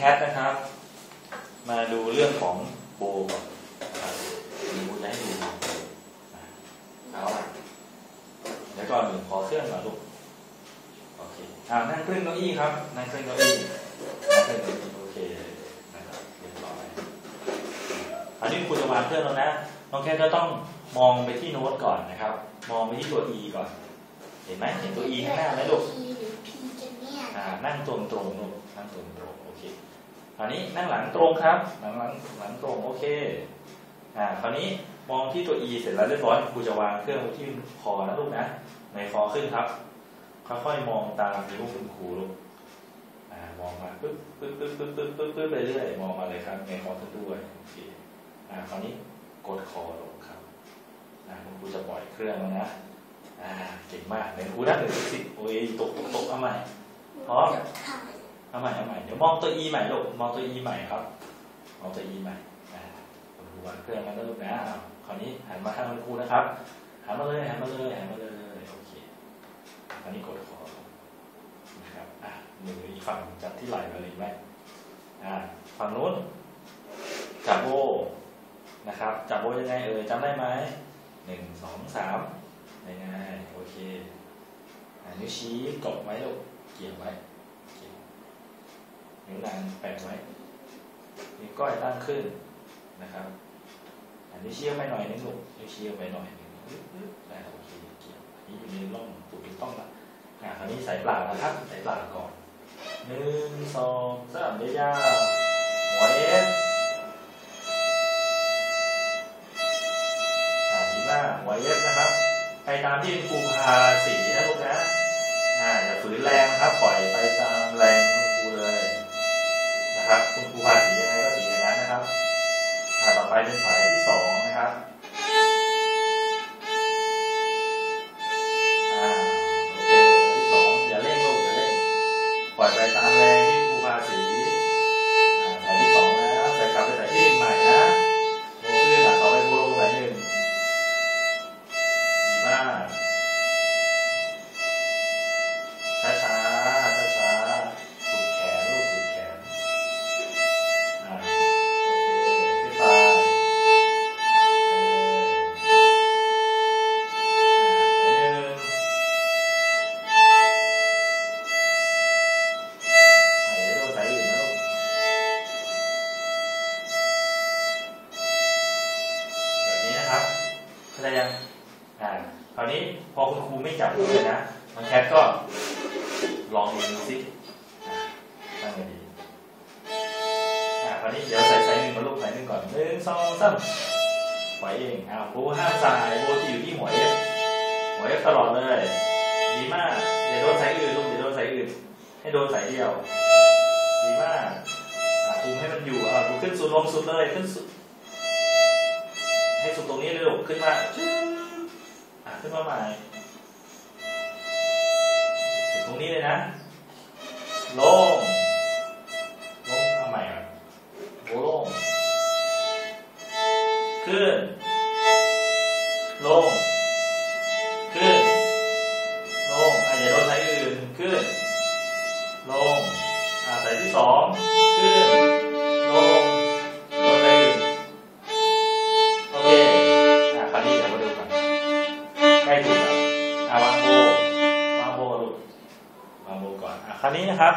แคทนะครับ มาดูเรื่องของโบก่อนนะครับมีบูจะให้ดูเอาละเดี๋ยวก่อนหนึ่งขอเครื่องก่อนลูกโอเคอ่านั่งเครื่องเก้าอี้ครับ นั่งเครื่องเก้าอี้นั่งเครื่องเก้าอี้โอเคนะครับเรียบร้อยอันนี้คุณจะวางเครื่องแล้วนะน้องแคทก็ต้องมองไปที่โน้ตก่อนนะครับ มองไปที่ตัว E ก่อน เห็นไหมเห็นตัว E ข้างหน้าไหมลูกหรือพีกันเนี่ยนั่งตรงตรงลูกนั่งตรงตรงโอเคคราวนี้นั่งหลังตรงครับ หลังหลังหลังตรงโอเคอ่าคราวนี้มองที่ตัว E เสร็จแล้วเรียบร้อยครูจะวางเครื่องไว้ที่คอนะลูกนะในคอขึ้นครับค่อยๆมองตามนิ้วคุณครูลูกอ่ามองมาปึ๊บปึ๊บปึ๊บปึ๊บปึ๊บปึ๊บปึ๊บไปเรื่อยมองมาเลยครับในคอขึ้นด้วยโอเคอ่าคราวนี้กดคอลงครับอ่าคุณครูจะปล่อยเครื่องแล้วนะ เก่งมากในครูนับหนึ่งสิบโอ้ยตกตกตกเอาใหม่พร้อมเอาใหม่เอาใหม่เดี๋ยวมองตัว E ใหม่ลูกมองตัว E ใหม่ครับ มองตัว E ใหม่อ่าคุณครูวางเครื่องแล้วนะลูกนะอ้าวคราวนี้หันมาข้างคุณครูนะครับหันมาเลยหันมาเลยหันมาเลยโอเคคราวนี้กดคอนะครับอะมืออีกฝั่งจับที่ไหล่มาเลยไหมอ่าฝั่งนู้นจับโบนะครับจับโบยังไงเออจำได้ไหมหนึ่งสองสาม งไงโอเคอนิ้วชี้กดไว้ลูกเกี่ยวไว้นิ้วนางแปะไว้นิ้วก้อยตั้งขึ้นนะครับอันนี้วชี้ไปหน่อยนึงลูกนิ้วชี้ไปหน่อยนึงได้โอเคเกี่ยวอันนี้อยู่ในร่องถูกต้องละอ่าคราวนี้ใส่เปล่านะครับใส่เปล่าก่อนหนึ่งสองสามยาว ไปตามที่ครูพาสีนะลูกนะอ่าอย่าฝืนแรงนะครับ ปล่อยไปตามแรงคุณครูเลย นะครับ คุณครูพาสียังไงก็สีอย่างนั้นนะครับอ่าต่อไปเป็นสาย ราวนี้พอคุณครูไม่จับเลยนะน้องแคทก็ลองดูสิตั้งให้ดีอ่าคราวนี้เดี๋ยวใส่ใส่หนึ่งมาลูกใส่หนึ่งก่อนหนึ่งสองสามปล่อยเองอ่าโบห้ามสายโบจะอยู่ที่หัวเอฟหัวเอฟตลอดเลย ดีมากอย่าโดนสายอื่นลูกอย่าโดนสายอื่น ให้โดนสายเดียว ดีมากอ่าคุมให้มันอยู่อ่าคุมขึ้นสุดลงสุดเลยขึ้นสุดให้สุดตรงนี้เลยลูกขึ้นมาชึ้งอ่า ขึ้นมาใหม่ถึงตรงนี้เลยนะ ลง ลงเอาใหม่ครับโลง ขึ้น ลง ขึ้น ลงอะอย่าโดนสายอื่น ขึ้น ลงอ่าสายที่สองขึ้น อาวางโบวางโบลูกวางโบก่อนอะคราวนี้นะครับ